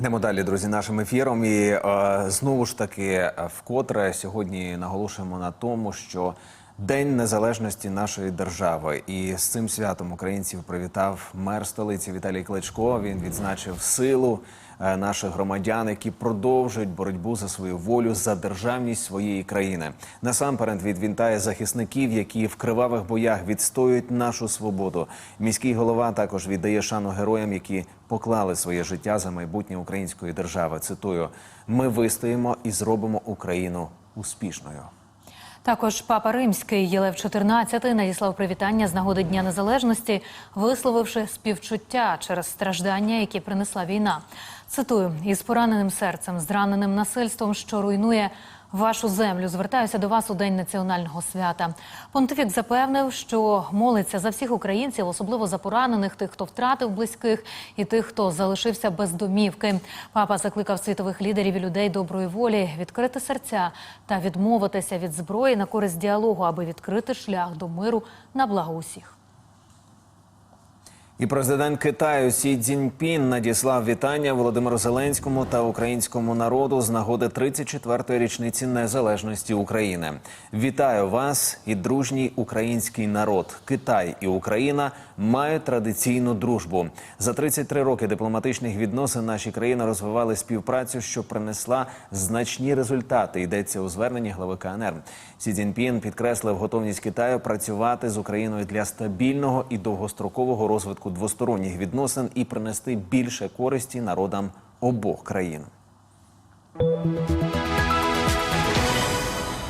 Йдемо далі, друзі, нашим ефіром. І е, знову ж таки, е, вкотре сьогодні наголошуємо на тому, що День незалежності нашої держави, і з цим святом українців привітав мер столиці Віталій Кличко. Він відзначив силу е, наших громадян, які продовжують боротьбу за свою волю за державність своєї країни. Насамперед він вітає захисників, які в кривавих боях відстоюють нашу свободу. Міський голова також віддає шану героям, які поклали своє життя за майбутнє української держави. Цитую: ми вистоїмо і зробимо Україну успішною. Також папа римський Єлев 14 надіслав привітання з нагоди Дня Незалежності, висловивши співчуття через страждання, які принесла війна. Цитую: із пораненим серцем, зраненим насильством, що руйнує вашу землю. Звертаюся до вас у день національного свята. Понтифік запевнив, що молиться за всіх українців, особливо за поранених, тих, хто втратив близьких, і тих, хто залишився без домівки. Папа закликав світових лідерів і людей доброї волі відкрити серця та відмовитися від зброї на користь діалогу, аби відкрити шлях до миру на благо усіх. І президент Китаю Сі Цзіньпін надіслав вітання Володимиру Зеленському та українському народу з нагоди 34-ї річниці незалежності України. Вітаю вас і дружній український народ. Китай і Україна мають традиційну дружбу. За 33 роки дипломатичних відносин наші країни розвивали співпрацю, що принесла значні результати. Йдеться у зверненні глави КНР. Сі Цзіньпін підкреслив готовність Китаю працювати з Україною для стабільного і довгострокового двосторонніх відносин і принести більше користі народам обох країн.